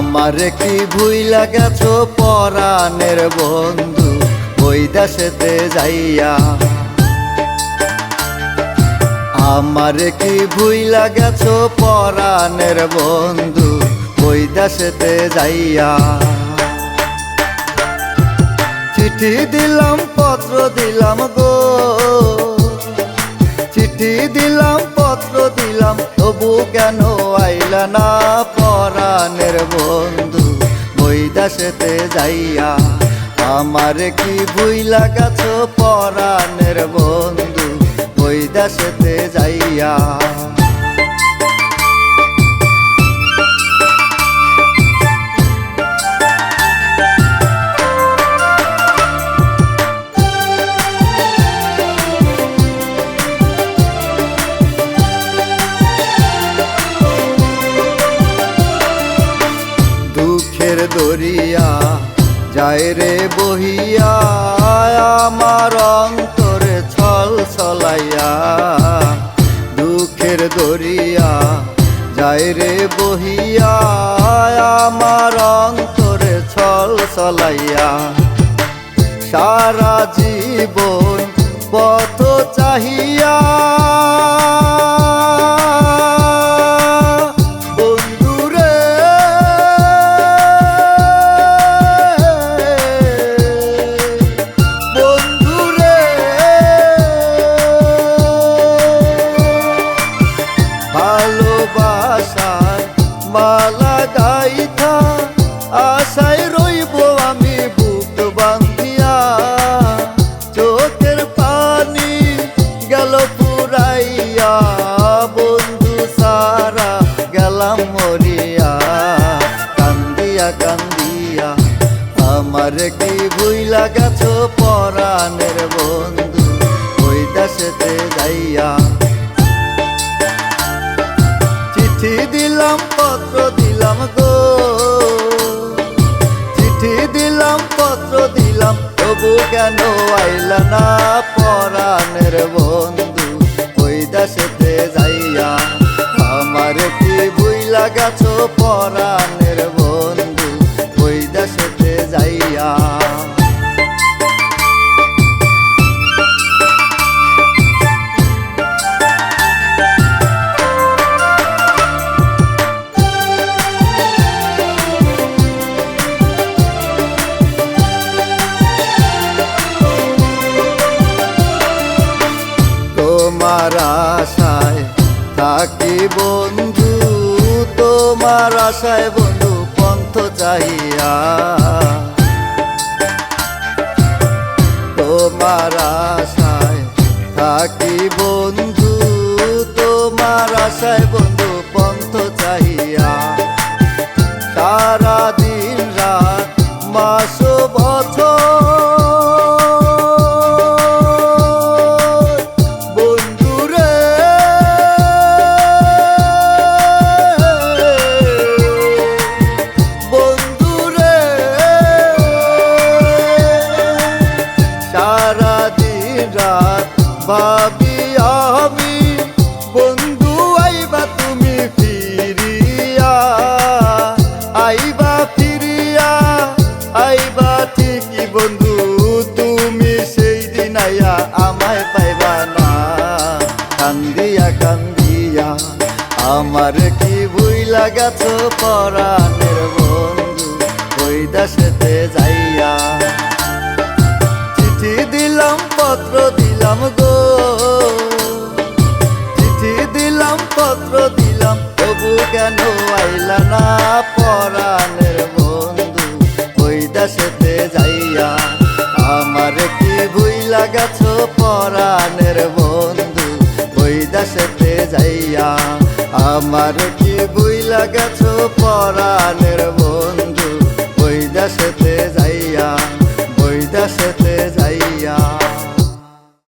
আমার কি ভুইলা গেছো পরাণের বন্ধু? ওই দেশেতে যাইয়া। আমার কি ভুইলা গেছো পরাণের বন্ধু? ওই দেশেতে যাইয়া। চিঠি দিলাম, পত্র দিলাম গো। চিঠি দিলাম পত্র তবু কেন আইলা না পরাণের বন্ধু? বৈদাসেতে যাইয়া আমার কি ভুইলা গেছ পরাণের বন্ধু? বৈদাসেতে যাইয়া দরিয়া যায় রে বহিয়া, আমার অন্তরে ছল ছলাইয়া। দুঃখের দরিয়া, যায় রে বহিয়া, আমার অন্তরে ছল ছলাইয়া। সারা জীবন পথ চাহিয়া মালা গাইথা আশায় রইব আমি বুক বান্ধিয়া চোখের পানি গেল পুরাইয়া, বন্ধু সারা গেলাম মরিয়া। কান্দিয়া কান্দিয়া, আমার কি ভুইলা গেছো পরাণের বন্ধু? ওই দেশেতে যাইয়া দিলাম, পত্র দিলাম, তবু কেন আইল না পরাণের বন্ধু? ওই দেশেতে যাইয়া আমার কি ভুইলা লাগাছো পরাণের থাকি বন্ধু তোমার আশায় বন্ধু পন্থ চাহিয়া। তোমার কান্দিয়া কান্দিয়া আমার কি ভুইলা গেছো পরাণের বন্ধু? ওই দেশেতে যাইয়া। চিঠি দিলাম, পত্র দিলাম গো। চিঠি দিলাম, পত্র দিলাম, তবু কেন আইলা না পরাণের বন্ধু? ওই দেশেতে যাইয়া। আমার কি ভুইলা গেছো দিয়া আমার কি বই গেছ পরাণের বন্ধু? বৈদাসেতে যাইয়া বৈদাসেতে